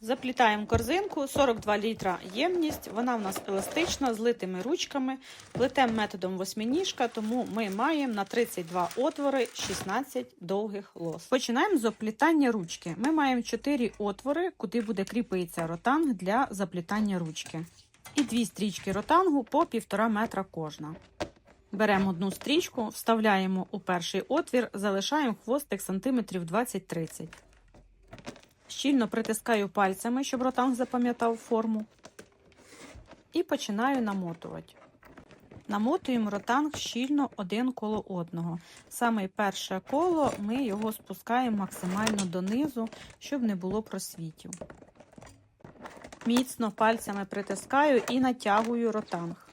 Заплітаємо корзинку, 42 літра ємність. Вона в нас еластична, з литими ручками. Плетемо методом восьминіжка, тому ми маємо на 32 отвори 16 довгих лос. Починаємо з оплітання ручки. Ми маємо 4 отвори, куди буде кріпитися ротанг для заплітання ручки. І дві стрічки ротангу по 1,5 метра кожна. Беремо одну стрічку, вставляємо у перший отвір, залишаємо хвостик сантиметрів 20-30. Щільно притискаю пальцями, щоб ротанг запам'ятав форму. І починаю намотувати. Намотуємо ротанг щільно один коло одного. Саме перше коло ми його спускаємо максимально донизу, щоб не було просвітів. Міцно пальцями притискаю і натягую ротанг.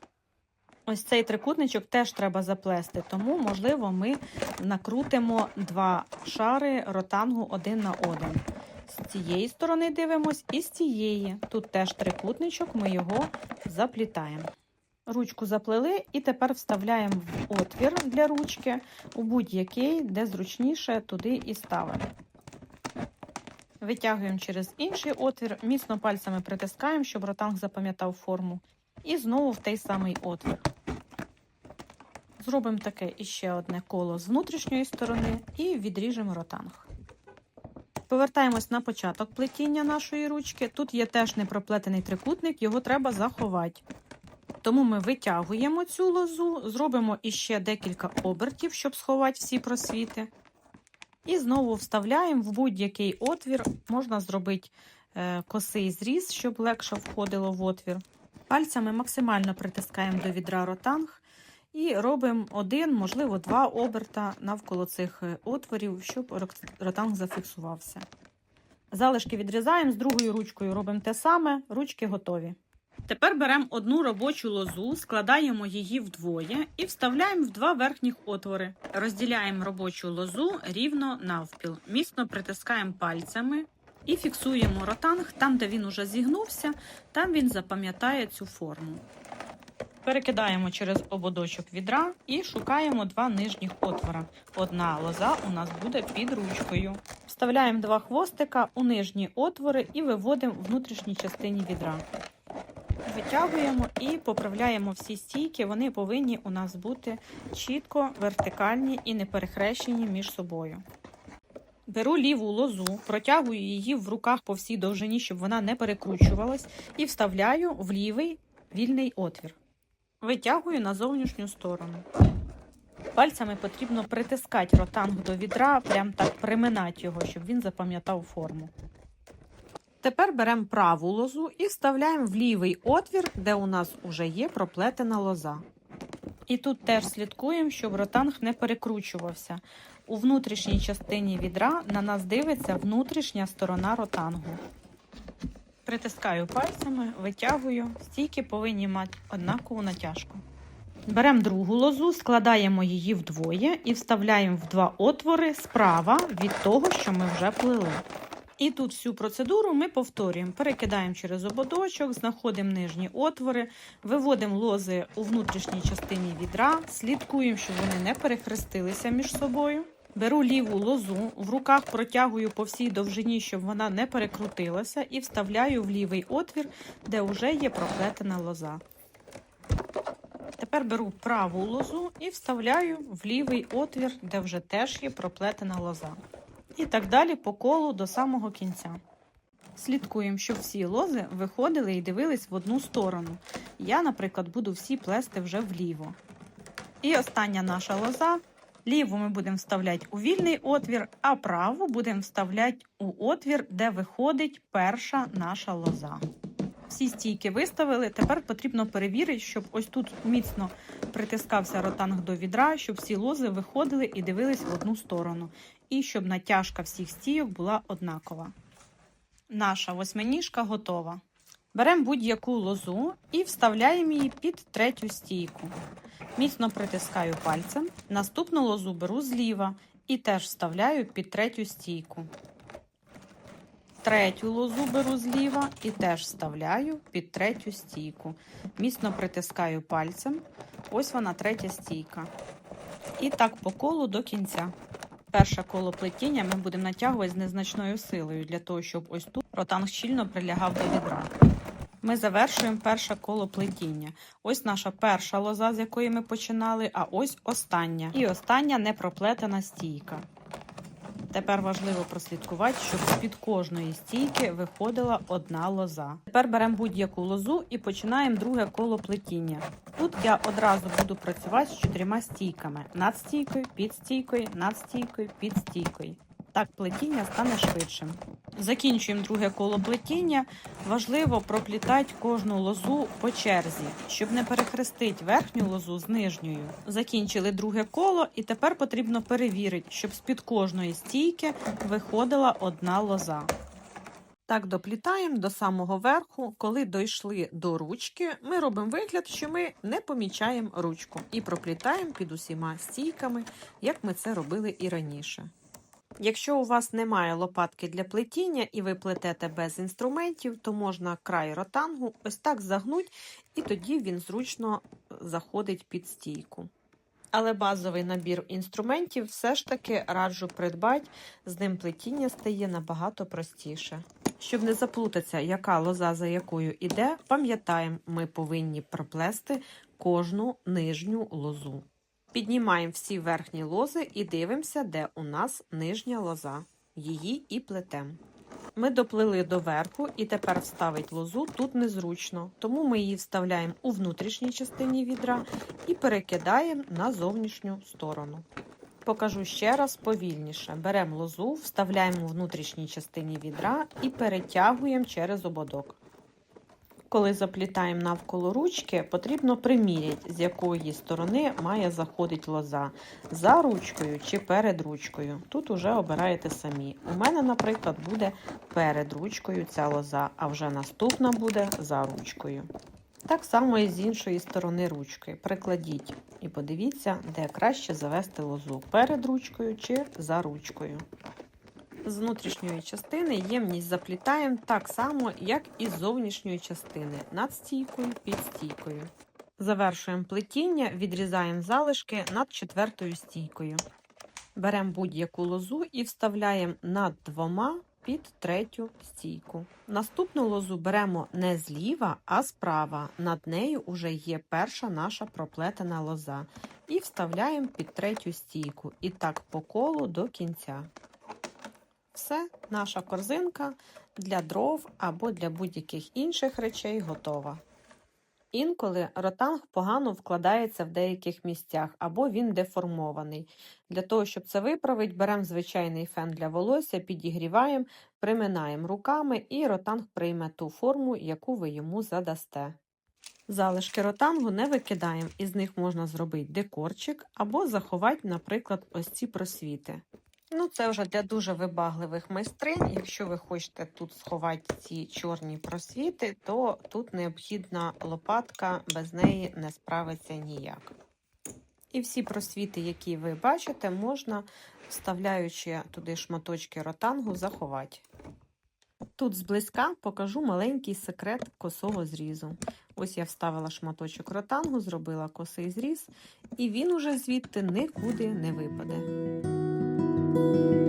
Ось цей трикутничок теж треба заплести, тому, можливо, ми накрутимо два шари ротангу один на один. З цієї сторони дивимось і з цієї. Тут теж трикутничок, ми його заплітаємо. Ручку заплели і тепер вставляємо в отвір для ручки, у будь-який, де зручніше, туди і ставимо. Витягуємо через інший отвір, міцно пальцями притискаємо, щоб ротанг запам'ятав форму. І знову в той самий отвір. Зробимо таке іще одне коло з внутрішньої сторони і відріжемо ротанг. Повертаємось на початок плетіння нашої ручки. Тут є теж непроплетений трикутник, його треба заховати. Тому ми витягуємо цю лозу, зробимо іще декілька обертів, щоб сховати всі просвіти. І знову вставляємо в будь-який отвір. Можна зробити е, косий зріз, щоб легше входило в отвір. Пальцями максимально притискаємо до відра ротанг і робимо один, можливо, два оберта навколо цих е, отворів, щоб ротанг зафіксувався. Залишки відрізаємо, з другою ручкою робимо те саме, ручки готові. Тепер беремо одну робочу лозу, складаємо її вдвоє і вставляємо в два верхніх отвори. Розділяємо робочу лозу рівно навпіл. Міцно притискаємо пальцями і фіксуємо ротанг там, де він уже зігнувся, там він запам'ятає цю форму. Перекидаємо через ободочок відра і шукаємо два нижніх отвора. Одна лоза у нас буде під ручкою. Вставляємо два хвостика у нижні отвори і виводимо внутрішній частині відра. Витягуємо і поправляємо всі стійки. Вони повинні у нас бути чітко вертикальні і не перехрещені між собою. Беру ліву лозу, протягую її в руках по всій довжині, щоб вона не перекручувалась, і вставляю в лівий вільний отвір. Витягую на зовнішню сторону. Пальцями потрібно притискати ротанг до відра, прям так приминати його, щоб він запам'ятав форму. Тепер беремо праву лозу і вставляємо в лівий отвір, де у нас вже є проплетена лоза. І тут теж слідкуємо, щоб ротанг не перекручувався. У внутрішній частині відра на нас дивиться внутрішня сторона ротангу. Притискаю пальцями, витягую, стійки повинні мати однакову натяжку. Беремо другу лозу, складаємо її вдвоє і вставляємо в два отвори справа від того, що ми вже плели. І тут всю процедуру ми повторюємо. Перекидаємо через ободочок, знаходимо нижні отвори, виводимо лози у внутрішній частині відра, слідкуємо, щоб вони не перехрестилися між собою. Беру ліву лозу, в руках протягую по всій довжині, щоб вона не перекрутилася, і вставляю в лівий отвір, де вже є проплетена лоза. Тепер беру праву лозу і вставляю в лівий отвір, де вже теж є проплетена лоза. І так далі по колу до самого кінця. Слідкуємо, щоб всі лози виходили і дивились в одну сторону. Я, наприклад, буду всі плести вже вліво. І остання наша лоза. Ліву ми будемо вставляти у вільний отвір, а праву будемо вставляти у отвір, де виходить перша наша лоза. Всі стійки виставили. Тепер потрібно перевірити, щоб ось тут міцно притискався ротанг до відра, щоб всі лози виходили і дивились в одну сторону. І щоб натяжка всіх стійок була однакова. Наша восьминіжка готова. Беремо будь-яку лозу і вставляємо її під третю стійку. Міцно притискаю пальцем. Наступну лозу беру зліва і теж вставляю під третю стійку. Третю лозу беру зліва і теж вставляю під третю стійку. Міцно притискаю пальцем. Ось вона третя стійка. І так по колу до кінця. Перше коло плетіння ми будемо натягувати з незначною силою, для того, щоб ось тут Ротанг щільно прилягав до відра. Ми завершуємо перше коло плетіння. Ось наша перша лоза, з якої ми починали, а ось остання. І остання непроплетена стійка. Тепер важливо прослідкувати, щоб з-під кожної стійки виходила одна лоза. Тепер беремо будь-яку лозу і починаємо друге коло плетіння. Тут я одразу буду працювати з чотирма стійками: над стійкою, під стійкою, над стійкою, під стійкою. Так плетіння стане швидшим. Закінчуємо друге коло плетіння. Важливо проплітати кожну лозу по черзі, щоб не перехрестити верхню лозу з нижньою. Закінчили друге коло, і тепер потрібно перевірити, щоб з-під кожної стійки виходила одна лоза. Так доплітаємо до самого верху. Коли дійшли до ручки, ми робимо вигляд, що ми не помічаємо ручку і проплітаємо під усіма стійками, як ми це робили і раніше. Якщо у вас немає лопатки для плетіння і ви плетете без інструментів, то можна край ротангу ось так загнути, і тоді він зручно заходить під стійку. Але базовий набір інструментів все ж таки раджу придбати, з ним плетіння стає набагато простіше. Щоб не заплутатися, яка лоза за якою іде, пам'ятаємо, ми повинні проплести кожну нижню лозу. Піднімаємо всі верхні лози і дивимося, де у нас нижня лоза. Її і плетем. Ми доплили до верху і тепер вставити лозу тут незручно, тому ми її вставляємо у внутрішній частині відра і перекидаємо на зовнішню сторону. Покажу ще раз повільніше. Беремо лозу, вставляємо у внутрішній частині відра і перетягуємо через ободок. Коли заплітаємо навколо ручки, потрібно приміряти, з якої сторони має заходити лоза за ручкою чи перед ручкою. Тут уже обираєте самі. У мене, наприклад, буде перед ручкою ця лоза, а вже наступна буде за ручкою. Так само і з іншої сторони ручки. Прикладіть і подивіться, де краще завести лозу перед ручкою чи за ручкою. З внутрішньої частини ємність заплітаємо так само, як і з зовнішньої частини над стійкою під стійкою. Завершуємо плетіння, відрізаємо залишки над четвертою стійкою. Беремо будь-яку лозу і вставляємо над двома під третю стійку. Наступну лозу беремо не зліва, а справа. Над нею вже є перша наша проплетена лоза. І вставляємо під третю стійку. І так по колу до кінця. Все, наша корзинка для дров або для будь-яких інших речей готова. Інколи ротанг погано вкладається в деяких місцях або він деформований. Для того, щоб це виправити, беремо звичайний фен для волосся, підігріваємо, приминаємо руками і ротанг прийме ту форму, яку ви йому задасте. Залишки ротангу не викидаємо, із них можна зробити декорчик або заховати, наприклад, ось ці просвіти. Ну, це вже для дуже вибагливих майстринь. Якщо ви хочете тут сховати ці чорні просвіти, то тут необхідна лопатка, без неї не справиться ніяк. І всі просвіти, які ви бачите, можна, вставляючи туди шматочки ротангу, заховати. Тут зблизька покажу маленький секрет косого зрізу. Ось я вставила шматочок ротангу, зробила косий зріз, і він уже звідти нікуди не випаде. Thank you.